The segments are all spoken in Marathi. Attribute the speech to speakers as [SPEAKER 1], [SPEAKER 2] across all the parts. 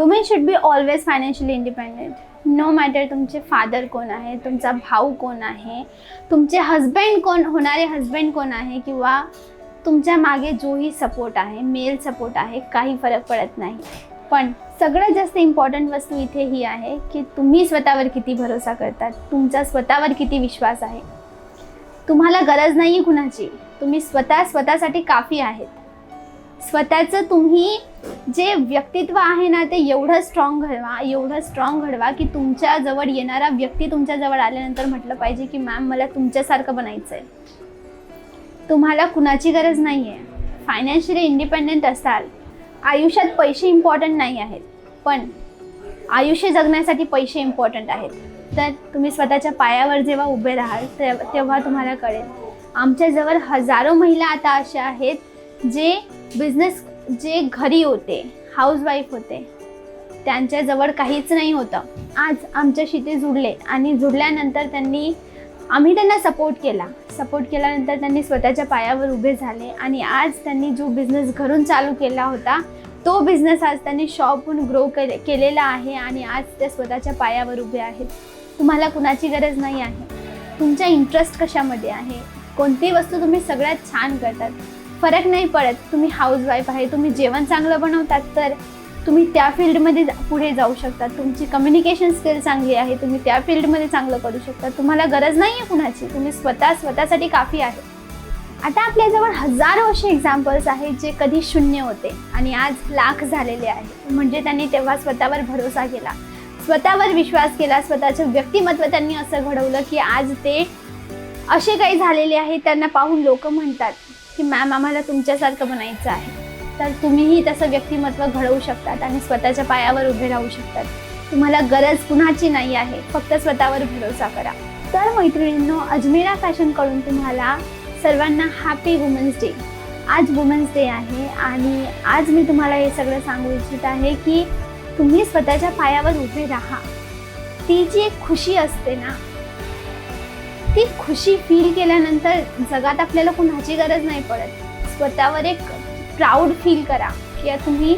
[SPEAKER 1] Women should be always financially independent no matter तुमचे फादर कोण आहे तुमचा भाऊ कोण आहे तुमचे हजबंड कोण होणारे हजबंड कोण आहे किंवा तुमच्या मागे जोही सपोर्ट आहे मेल सपोर्ट आहे काही फरक पडत नाही. पण सगळ्यात जास्त इम्पॉर्टंट वस्तू इथे ही आहे की तुम्ही स्वतःवर किती भरोसा करतात तुमचा स्वतःवर किती विश्वास आहे. तुम्हाला गरज नाही आहे कुणाची. तुम्ही स्वतः स्वतःसाठी काफी आहेत. स्वतःचं तुम्ही जे व्यक्तित्व आहे ना ते एवढं स्ट्रॉंग घडवा एवढं स्ट्रॉंग घडवा की तुमच्याजवळ येणारा व्यक्ती तुमच्याजवळ आल्यानंतर म्हटलं पाहिजे की मॅम मला तुमच्यासारखं बनायचं आहे तुम्हाला कुणाची गरज नाही आहे फायनान्शियली इंडिपेंडेंट असाल. आयुष्यात पैसे इम्पॉर्टंट नाही आहेत. पण आयुष्य जगण्यासाठी पैसे इम्पॉर्टंट आहेत. तर तुम्ही स्वतःच्या पायावर जेव्हा उभे राहाल तेव्हा तुम्हाला कळेल. आमच्याजवळ हजारो महिला आता अशा आहेत जे बिझनेस जे घरी होते हाऊसवाईफ होते त्यांच्याजवळ काहीच नाही होतं. आज आमच्याशी ते जुडले आणि जुडल्यानंतर त्यांनी आम्ही त्यांना सपोर्ट केला. सपोर्ट केल्यानंतर त्यांनी स्वतःच्या पायावर उभे झाले आणि आज त्यांनी जो बिझनेस घरून चालू केला होता तो बिझनेस आज त्यांनी शॉपहून ग्रो केले केलेला आहे आणि आज ते स्वतःच्या पायावर उभे आहेत. तुम्हाला कुणाची गरज नाही आहे. तुमचा इंटरेस्ट कशामध्ये आहे? कोणती वस्तू तुम्ही सगळ्यात छान करतात? फरक नाही पडत. तुम्ही हाऊसवाईफ आहे तुम्ही जेवण चांगलं बनवतात तर तुम्ही त्या फील्डमध्ये जा- पुढे जाऊ शकता. तुमची कम्युनिकेशन स्किल चांगली आहे तुम्ही त्या फील्डमध्ये चांगलं करू शकता. तुम्हाला गरज नाही आहे कुणाची तुम्ही स्वतः स्वतःसाठी काफी आहे. आता आपल्याजवळ हजारो असे एक्झाम्पल्स आहेत जे कधी शून्य होते आणि आज लाख झालेले आहेत म्हणजे त्यांनी तेव्हा स्वतःवर भरोसा केला. स्वतःवर विश्वास केला स्वतःचं व्यक्तिमत्व त्यांनी असं घडवलं की आज ते असे काही झालेले आहे त्यांना पाहून लोक म्हणतात. की मॅम आम्हाला तुमच्यासारखं बनायचं आहे. तर तुम्हीही तसं व्यक्तिमत्व घडवू शकतात आणि स्वतःच्या पायावर उभे राहू शकतात. तुम्हाला गरज कुणाची नाही आहे फक्त स्वतःवर भरोसा करा. तर मैत्रिणींनो अजमेरा फॅशनकडून तुम्हाला सर्वांना हॅपी वुमन्स डे आज वुमन्स डे आहे आणि आज मी तुम्हाला हे सगळं सांगू इच्छित आहे की तुम्ही स्वतःच्या पायावर उभे राहा. ती जी एक खुशी असते ना ती खुशी फील केल्यानंतर जगात आपल्याला कुणाची गरज नाही पडत. स्वतःवर एक प्राऊड फील करा. की तुम्ही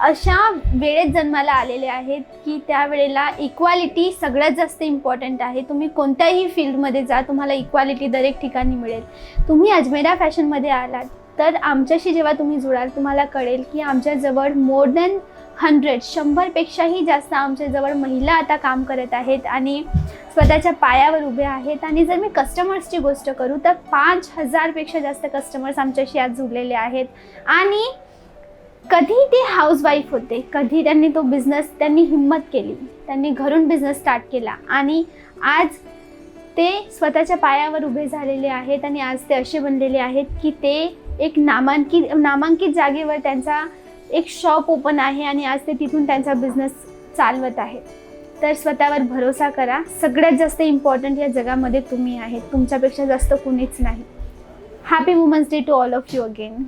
[SPEAKER 1] अशा वेळेत जन्माला आलेले आहेत की त्यावेळेला इक्वालिटी सगळ्यात जास्त इम्पॉर्टंट आहे. तुम्ही कोणत्याही फील्डमध्ये जा तुम्हाला इक्वालिटी दरेक ठिकाणी मिळेल. तुम्ही अजमेरा फॅशनमध्ये आलात तर आमच्याशी जेव्हा तुम्ही जुळाल तुम्हाला कळेल की आमच्याजवळ मोर दॅन हंड्रेड शंभरपेक्षाही जास्त आमच्याजवळ महिला आता काम करत आहेत. आणि स्वतःच्या पायावर उभे आहेत आणि जर मी कस्टमर्सची गोष्ट करू तर पाच हजारपेक्षा जास्त कस्टमर्स आमच्याशी आज जुळलेले आहेत. आणि कधी ते हाऊसवाईफ होते कधी त्यांनी तो बिझनेस त्यांनी हिंमत केली त्यांनी घरून बिझनेस स्टार्ट केला आणि आज ते स्वतःच्या पायावर उभे झालेले आहेत आणि आज ते असे बनलेले आहेत की ते एक नामांकित नामांकित जागेवर त्यांचा एक शॉप ओपन आहे आणि आज ते तिथून त्यांचा बिझनेस चालवत आहेत. तर स्वतःवर भरोसा करा. सगळ्यात जास्त इम्पॉर्टंट या जगामध्ये तुम्ही आहेत. तुमच्यापेक्षा जास्त कुणीच नाही. Happy women's day to all of you again